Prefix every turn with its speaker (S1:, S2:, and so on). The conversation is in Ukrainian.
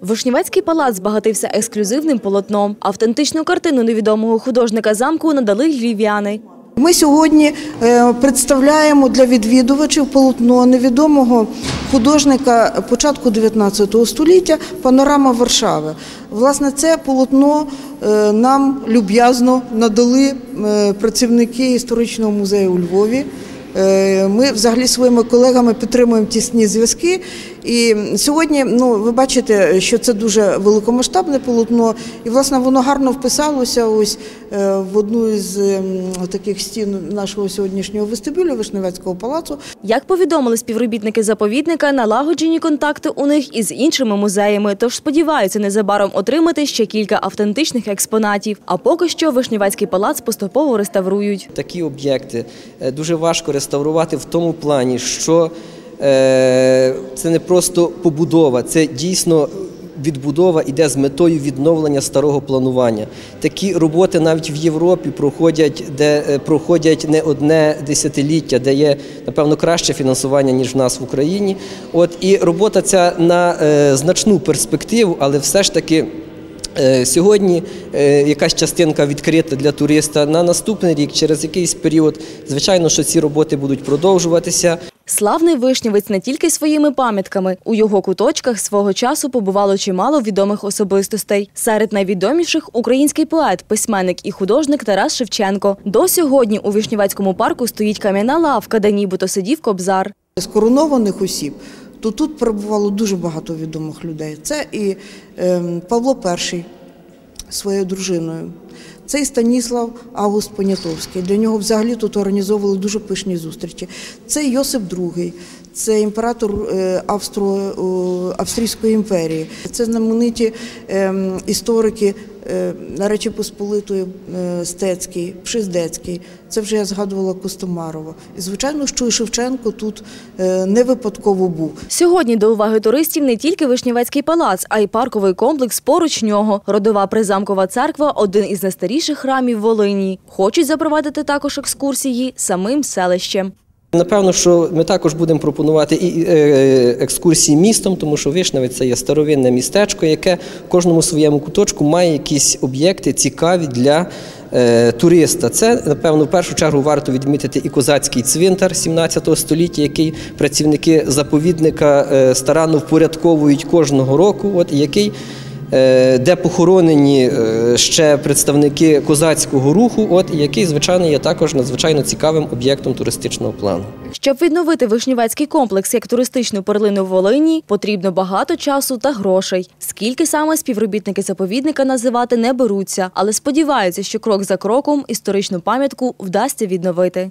S1: Вишнівецький палац збагатився ексклюзивним полотном. Автентичну картину невідомого художника замку надали львів'яни.
S2: Ми сьогодні е, представляємо для відвідувачів полотно невідомого художника початку 19 століття Панорама Варшави. Власне, це полотно е, нам люб'язно надали е, працівники історичного музею у Львові. Ми взагалі своїми колегами підтримуємо тісні зв'язки. І сьогодні, ну ви бачите, що це дуже великомасштабне полотно, і власне воно гарно вписалося ось е, в одну із ем, таких стін нашого сьогоднішнього вестибюлю Вишневецького палацу.
S1: Як повідомили співробітники заповідника, налагоджені контакти у них із іншими музеями, тож сподіваються незабаром отримати ще кілька автентичних експонатів. А поки що Вишнівецький палац поступово реставрують.
S3: Такі об'єкти е, дуже важко реставрувати в тому плані, що це не просто побудова, це дійсно відбудова іде з метою відновлення старого планування. Такі роботи навіть в Європі проходять, де е, проходять не одне десятиліття, де є напевно краще фінансування ніж в нас в Україні. От і робота ця на е, значну перспективу, але все ж таки. Е, Сьогодні е, якась частинка відкрита для туриста на наступний рік, через якийсь період. Звичайно, що ці роботи будуть продовжуватися.
S1: Славний вишнівець не тільки своїми пам'ятками. У його куточках свого часу побувало чимало відомих особистостей. Серед найвідоміших український поет, письменник і художник Тарас Шевченко. До сьогодні у Вишнівецькому парку стоїть кам'яна лавка, де нібито сидів кобзар.
S2: З коронованих осіб, то тут перебувало дуже багато відомих людей. Це і ем, Павло І своєю дружиною. Це і Станіслав Август Понятовський. Для нього взагалі тут організовували дуже пишні зустрічі. Це Йосип II, це імператор е, Австро, Австрійської імперії. Це знамениті ем, історики е, Речі Посполитої е, Стецький, Пшиздецький. Це вже я згадувала Костомарова. І звичайно, що і Шевченко тут е, не випадково був.
S1: Сьогодні до уваги туристів не тільки Вишнівецький палац, а й парковий комплекс поруч нього. Родова призамкова церква один із найстаріших храмів Волині. Хочуть запровадити також екскурсії самим селищем.
S3: Напевно, що ми також будемо пропонувати і е, екскурсії містом, тому що Вишневець це є старовинне містечко, яке в кожному своєму куточку має якісь об'єкти цікаві для е, туриста. Це, напевно, в першу чергу варто відмітити і козацький цвинтар 17 століття, який працівники заповідника е, старанно впорядковують кожного року, от, який де похоронені е, ще представники козацького руху, от який, звичайно, є також надзвичайно цікавим об'єктом туристичного плану.
S1: Щоб відновити Вишнівецький комплекс як туристичну перлину в Волині, потрібно багато часу та грошей. Скільки саме співробітники заповідника називати не беруться, але сподіваються, що крок за кроком історичну пам'ятку вдасться відновити.